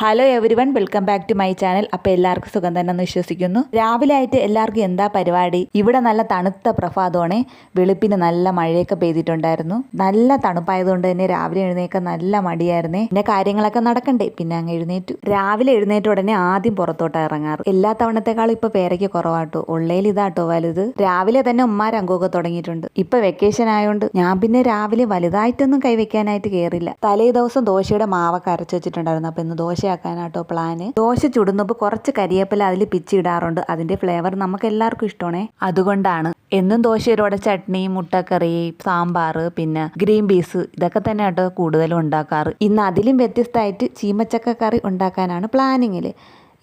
Hello everyone welcome back to my channel അപ്പോൾ എല്ലാവർക്കും സുഖം തന്നെ എന്ന് വിശ്വസിക്കുന്നു. രാവിലെ ആയിട്ട് എല്ലാവർക്കും എന്താ പരിപാടി? ഇവിടെ നല്ല തണുത്ത പ്രഭാതമാണ്. വെളുപ്പിന് നല്ല മഴയൊക്കെ പെയ്തിട്ടുണ്ടായിരുന്നു. നല്ല തണുപ്പായതുകൊണ്ട് തന്നെ രാവിലെ എഴുന്നേക്കാൻ നല്ല മടിയായിരുന്നേ. പിന്നെ കാര്യങ്ങളൊക്കെ നടക്കണ്ടേ? പിന്നെ അങ്ങ് എഴുന്നേറ്റു. രാവിലെ എഴുന്നേറ്റ ഉടനെ ആദ്യം പുറത്തോട്ട് ഇറങ്ങാറ്. എല്ലാ തവണത്തെക്കാളും ഇപ്പൊ പേരയ്ക്ക് കുറവാട്ടോ. ഉള്ളേൽ ഇതാട്ടോ വലുത്. രാവിലെ തന്നെ ഉമ്മാർ അങ്കമൊക്കെ തുടങ്ങിയിട്ടുണ്ട്. ഇപ്പൊ വെക്കേഷൻ ആയതുകൊണ്ട് ഞാൻ പിന്നെ രാവിലെ വലുതായിട്ടൊന്നും കൈവയ്ക്കാനായിട്ട് കയറില്ല തലേ ദിവസം ദോശയുടെ മാവൊക്കെ അരച്ചു വെച്ചിട്ടുണ്ടായിരുന്നു. അപ്പൊ ഇന്ന് ദോശയാക്കാനാട്ടോ പ്ലാന് ദോശ ചുടുന്നപ്പോൾ കുറച്ച് കരിയേപ്പില അതിൽ പിച്ചിടാറുണ്ട്. അതിന്റെ ഫ്ലേവർ നമുക്ക് എല്ലാവർക്കും ഇഷ്ടമാണേ. അതുകൊണ്ടാണ്. എന്നും ദോശയിലൂടെ ചട്നി മുട്ടക്കറി സാമ്പാർ പിന്നെ ഗ്രീൻ പീസ് ഇതൊക്കെ തന്നെ ആട്ടോ കൂടുതലും ഉണ്ടാക്കാറ്. ഇന്ന് അതിലും വ്യത്യസ്തമായിട്ട് ചീമച്ചക്ക കറി ഉണ്ടാക്കാനാണ് പ്ലാനിങ്ങിൽ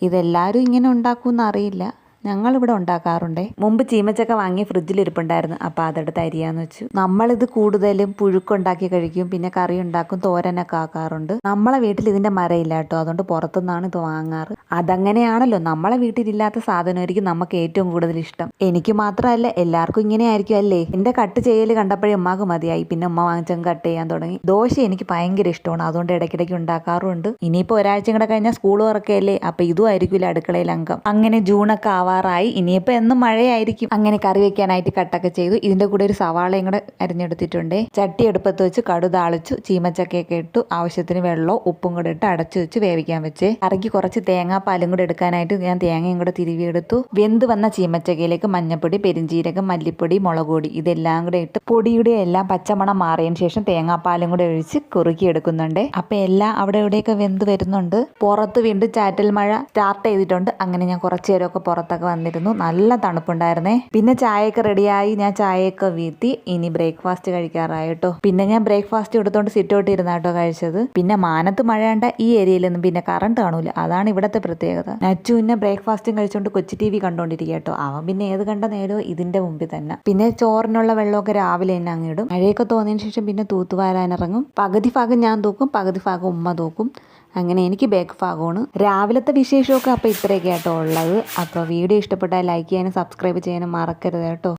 ഇതെല്ലാവരും ഇങ്ങനെ ഉണ്ടാക്കുമെന്ന് അറിയില്ല. ഞങ്ങളിവിടെ ഉണ്ടാക്കാറുണ്ടേ. മുമ്പ് ചീമച്ചക്ക വാങ്ങി ഫ്രിഡ്ജിലിരിപ്പുണ്ടായിരുന്നു അപ്പോൾ അതെടുത്ത് അരിയാന്ന് വെച്ചു. നമ്മളിത് കൂടുതലും പുഴുക്കുണ്ടാക്കി കഴിക്കും. പിന്നെ കറി ഉണ്ടാക്കും. തോരനൊക്കെ ആക്കാറുണ്ട്. നമ്മളെ വീട്ടിൽ ഇതിന്റെ മരയില്ല കേട്ടോ. അതുകൊണ്ട് പുറത്തുനിന്നാണ് ഇത് വാങ്ങാറ്. അതങ്ങനെയാണല്ലോ. നമ്മളെ വീട്ടിലില്ലാത്ത സാധനമായിരിക്കും നമുക്ക് ഏറ്റവും കൂടുതൽ ഇഷ്ടം. എനിക്ക് മാത്രമല്ല എല്ലാവർക്കും ഇങ്ങനെ ആയിരിക്കും അല്ലേ? എന്റെ കട്ട് ചെയ്യൽ കണ്ടപ്പോഴേ ഉമ്മാക്ക് മതിയായി. പിന്നെ ഉമ്മ വാങ്ങിച്ചങ്ങ് കട്ട് ചെയ്യാൻ തുടങ്ങി. ദോശ എനിക്ക് ഭയങ്കര ഇഷ്ടമാണ്. അതുകൊണ്ട് ഇടയ്ക്കിടയ്ക്ക് ഉണ്ടാക്കാറുണ്ട്. ഇനിയിപ്പോൾ ഒരാഴ്ച കൂടെ കഴിഞ്ഞാൽ സ്കൂൾ തുറക്കയല്ലേ അപ്പോൾ ഇതും ആയിരിക്കില്ല അടുക്കളയിൽ അംഗം. അങ്ങനെ ജൂണൊക്കെ ആവാറായി ഇനിയിപ്പോൾ എന്നും മഴയായിരിക്കും. അങ്ങനെ കറി വെക്കാനായിട്ട് കട്ടൊക്കെ ചെയ്തു. ഇതിന്റെ കൂടെ ഒരു സവാളയും കൂടെ അരിഞ്ഞെടുത്തിട്ടുണ്ട്. ചട്ടി എടുപ്പത്ത് വെച്ച് കടു താളിച്ചു. ചീമച്ചക്കയൊക്കെ ഇട്ടു. ആവശ്യത്തിന് വെള്ളവും ഉപ്പും കൂടെ ഇട്ട് അടച്ചു വെച്ച് വേവിക്കാൻ വെച്ച്. കറിക്ക് കുറച്ച് തേങ്ങാപ്പാലും കൂടെ എടുക്കാനായിട്ട് ഞാൻ തേങ്ങയും കൂടെ തിരുവിയെടുത്തു. വെന്ത് വന്ന ചീമച്ചക്കയിലേക്ക് മഞ്ഞപ്പൊടി പെരിഞ്ചീരകം മല്ലിപ്പൊടി മുളക് പൊടി ഇതെല്ലാം കൂടെ ഇട്ട് പൊടിയുടെ എല്ലാം പച്ചമണം മാറിയതിന് ശേഷം തേങ്ങാപ്പാലും കൂടെ ഒഴിച്ച് കുറുക്കി എടുക്കുന്നുണ്ട്. അപ്പൊ എല്ലാം അവിടെ ഇവിടെയൊക്കെ വെന്ത് വരുന്നുണ്ട്. പുറത്ത് വീണ്ടും ചാറ്റൽ മഴ സ്റ്റാർട്ട് ചെയ്തിട്ടുണ്ട്. അങ്ങനെ ഞാൻ കുറച്ചു നേരമൊക്കെ പുറത്തൊക്കെ വന്നിരുന്നു. നല്ല തണുപ്പുണ്ടായിരുന്നേ. പിന്നെ ചായയൊക്കെ റെഡിയായി ഞാൻ ചായയൊക്കെ വീത്തി ഇനി ബ്രേക്ക്ഫാസ്റ്റ് കഴിക്കാറായി കേട്ടോ പിന്നെ ഞാൻ ബ്രേക്ക്ഫാസ്റ്റ് എടുത്തോണ്ട് സിറ്റ് ഔട്ട് ഇരുന്ന കേട്ടോ കഴിച്ചത്. പിന്നെ മാനത്ത് മഴയണ്ട ഈ ഏരിയയിലൊന്നും പിന്നെ കറണ്ട് കാണൂല. അതാണ് ഇവിടത്തെ പ്രത്യേകത. നച്ചു പിന്നെ ബ്രേക്ക്ഫാസ്റ്റും കഴിച്ചുകൊണ്ട് കൊച്ചു ടി വി കണ്ടോണ്ടിരിക്കുക കേട്ടോ അവൻ പിന്നെ ഏത് കണ്ട നേരോ ഇതിന്റെ മുമ്പിൽ തന്നെ. പിന്നെ ചോറിനുള്ള വെള്ളമൊക്കെ രാവിലെ തന്നെ അങ്ങ് ഇടും. മഴയൊക്കെ തോന്നിയതിന് ശേഷം പിന്നെ തൂത്തുവാരാനിറങ്ങും പകുതി ഭാഗം ഞാൻ തൂക്കും പകുതി ഭാഗം ഉമ്മ തൂക്കും. അങ്ങനെ എനിക്ക് ബേക്ക് ഭാഗമാണ് രാവിലത്തെ വിശേഷമൊക്കെ അപ്പോൾ ഇത്രയൊക്കെ ആട്ടോ ഉള്ളത്. അപ്പോൾ വീഡിയോ ഇഷ്ടപ്പെട്ടാൽ ലൈക്ക് ചെയ്യാനും സബ്സ്ക്രൈബ് ചെയ്യാനും മറക്കരുത് കേട്ടോ.